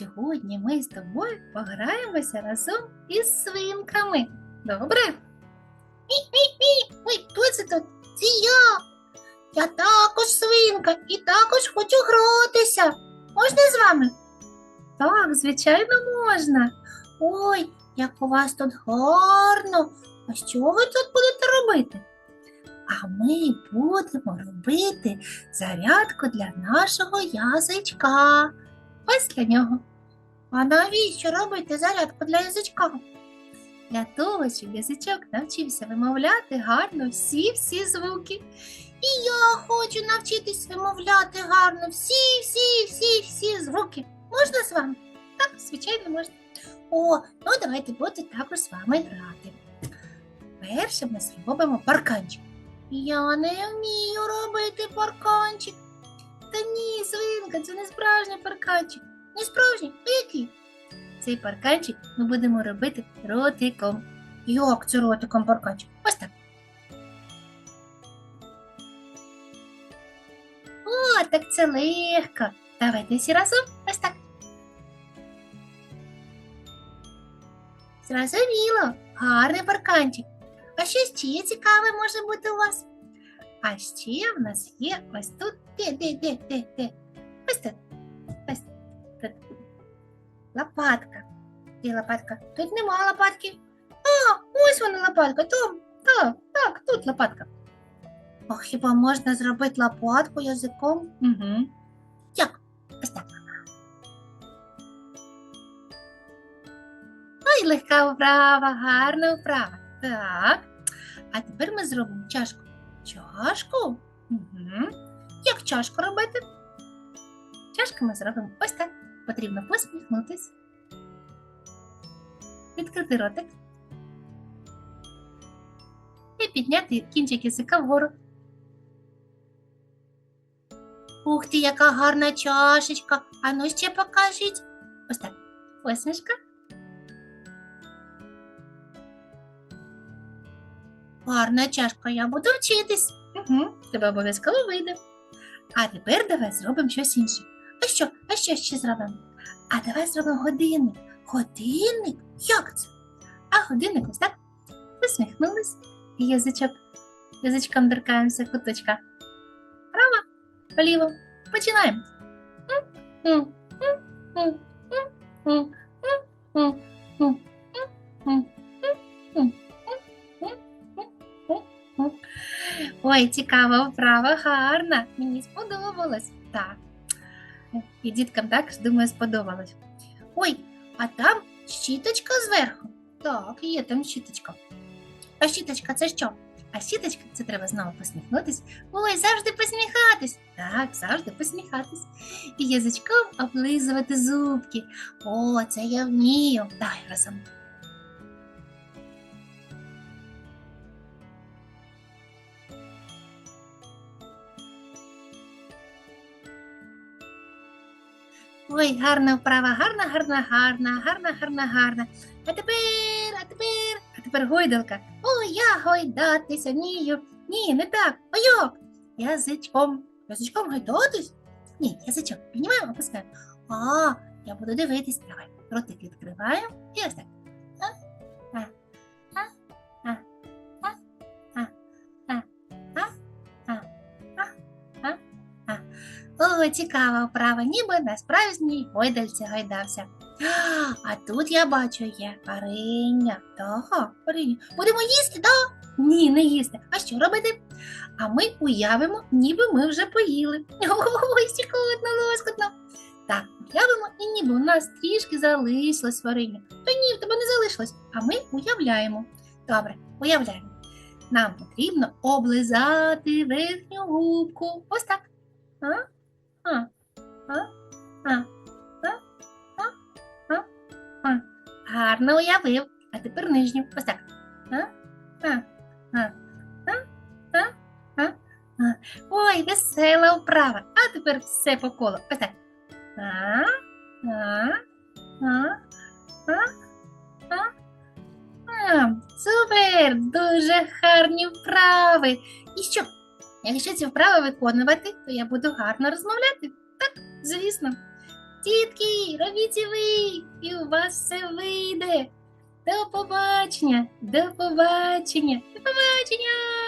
Сьогодні ми з тобою пограємося разом із свинками. Добре? Мі-мі-мі! Ой, хто це тут? Це я. Я також свинка і також хочу гратися. Можна з вами? Так, звичайно, можна. Ой, як у вас тут гарно. А що ви тут будете робити? А ми будемо робити зарядку для нашого язичка. Ось для нього. А навіщо робити зарядку для язичка? Для того, щоб язичок навчився вимовляти гарно всі-всі звуки. І я хочу навчитись вимовляти гарно всі-всі-всі-всі звуки. Можна з вами? Так, звичайно, можна. О, ну давайте буду також з вами грати. Перше ми зробимо парканчик. Я не вмію робити парканчик. Та ні, свинка, це не справжній парканчик. Не справжній, а який? Цей парканчик ми будемо робити ротиком. Як це ротиком парканчик? Ось так. О, так це легко. Давайте всі разом. Ось так. Зрозуміло, гарний парканчик. А що ще цікаве може бути у вас? А ще в нас є ось тут. Де, де, де, де, де? Ось тут. Лопатка. Де лопатка? Тут нема лопатки. А, ось вона лопатка. Там, так, так, тут лопатка. А хіба можна зробити лопатку язиком? Угу. Як? Ось так. Ой, легка вправа, гарна вправа. Так. А тепер ми зробимо чашку. Чашку? Угу. Як чашку робити? Чашку ми зробимо ось так. Потрібно посміхнутись. Відкрити ротик. І підняти кінчик язика вгору. Ух ти, яка гарна чашечка. А ну ще покажіть. Ось так. Посмішка. Гарна чашка, я буду вчитись. Угу, тебе обов'язково вийде. А тепер давай зробимо щось інше. А що, а що ще зробимо? А давай зробимо годинник. Годинник? Як це? А годинник ось так. Посміхнулись і язичок, язичком деркаємося куточка. Право, поліво. Починаємо. Ой, цікаво, вправа, гарна. Мені сподобалось. Так. І діткам також, думаю, сподобалось. Ой, а там щіточка зверху. Так, є там щіточка. А щіточка це що? А щіточка це треба знову посміхнутись. Ой, завжди посміхатись. Так, завжди посміхатись. І язичком облизувати зубки. О, це я вмію. Дай разом. Ой, гарна вправа, гарна, гарна, гарна, гарна, гарна, гарна. А тепер, а тепер, а тепер гойдалка. Ой, я гойдатися вмію. Ні, не так. Ойок. Язичком. Язичком гойдатись? Ні, язичок. Піднімаємо, опускаємо. А, я буду дивитись. Давай, ротик відкриваємо. І ось так. О, цікава вправа, ніби на справжній гойдальці гойдався. А тут я бачу є варення. Так, варення. Будемо їсти, так? Ні, не їсти. А що робити? А ми уявимо, ніби ми вже поїли. Ой, сікотно, лоскотно. Так, уявимо, і ніби у нас трішки залишилось варення. Та ні, в тебе не залишилось. А ми уявляємо. Добре, уявляємо. Нам потрібно облизати верхню губку. Ось так. А? А. Гарно уявив. А тепер нижню. Ось так. Ой, весела вправа. А тепер все по колу. Ось так. Супер! Дуже гарні вправи. І що? Якщо ці вправи виконувати, то я буду гарно розмовляти. Так, звісно. Тітки, робіть і ви, і у вас все вийде. До побачення, до побачення, до побачення.